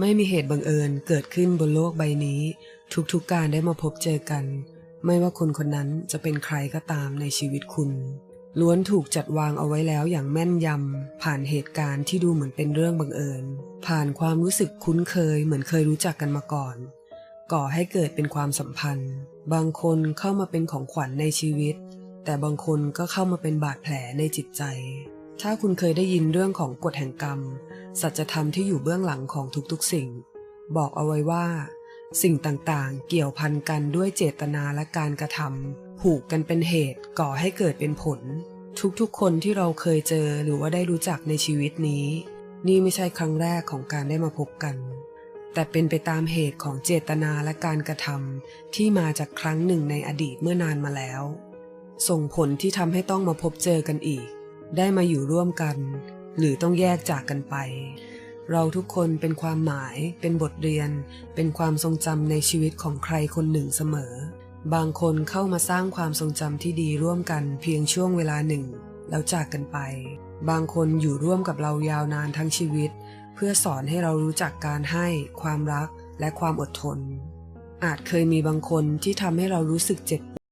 ไม่มีเหตุบังเอิญเกิดขึ้นบนโลกใบนี้ ทุกๆการได้มาพบเจอกัน ไม่ว่าคนคนนั้นจะเป็นใครก็ตามในชีวิตคุณ ล้วนถูกจัดวางเอาไว้แล้วอย่างแม่นยำผ่านเหตุการณ์ที่ดูเหมือนเป็นเรื่องบังเอิญ ผ่านความรู้สึกคุ้นเคยเหมือนเคยรู้จักกันมาก่อน ก่อให้เกิดเป็นความสัมพันธ์ บางคนเข้ามาเป็นของขวัญในชีวิต แต่บางคนก็เข้ามาเป็นบาดแผลในจิตใจ ถ้าคุณเคยได้ยินเรื่องของกฎแห่งกรรม สัจธรรมที่อยู่เบื้องหลังของทุกๆสิ่ง บอกเอาไว้ว่า สิ่งต่างๆ เกี่ยวพันกันด้วยเจตนาและการกระทำผูกกันเป็นเหตุก่อให้เกิดเป็นผล ทุกๆ คนที่เราเคยเจอหรือว่าได้รู้จักในชีวิตนี้ นี่ไม่ใช่ครั้งแรกของการได้มาพบกัน แต่เป็นไปตามเหตุของเจตนาและการกระทำที่มาจากครั้งหนึ่งในอดีตเมื่อนานมาแล้ว ส่งผลที่ทำให้ต้องมาพบเจอกันอีก ได้มาอยู่ร่วมกัน หรือต้องแยกจากกันไป เราทุกคนเป็นความหมาย เป็นบทเรียน เป็นความทรงจำในชีวิตของใครคนหนึ่งเสมอ บางคนเข้ามาสร้างความทรงจำที่ดีร่วมกันเพียงช่วงเวลาหนึ่ง แล้วจากกันไป บางคนอยู่ร่วมกับเรายาวนานทั้งชีวิต เพื่อสอนให้เรารู้จักการให้ ความรักและความอดทน อาจเคยมีบางคนที่ทำให้เรารู้สึกเจ็บ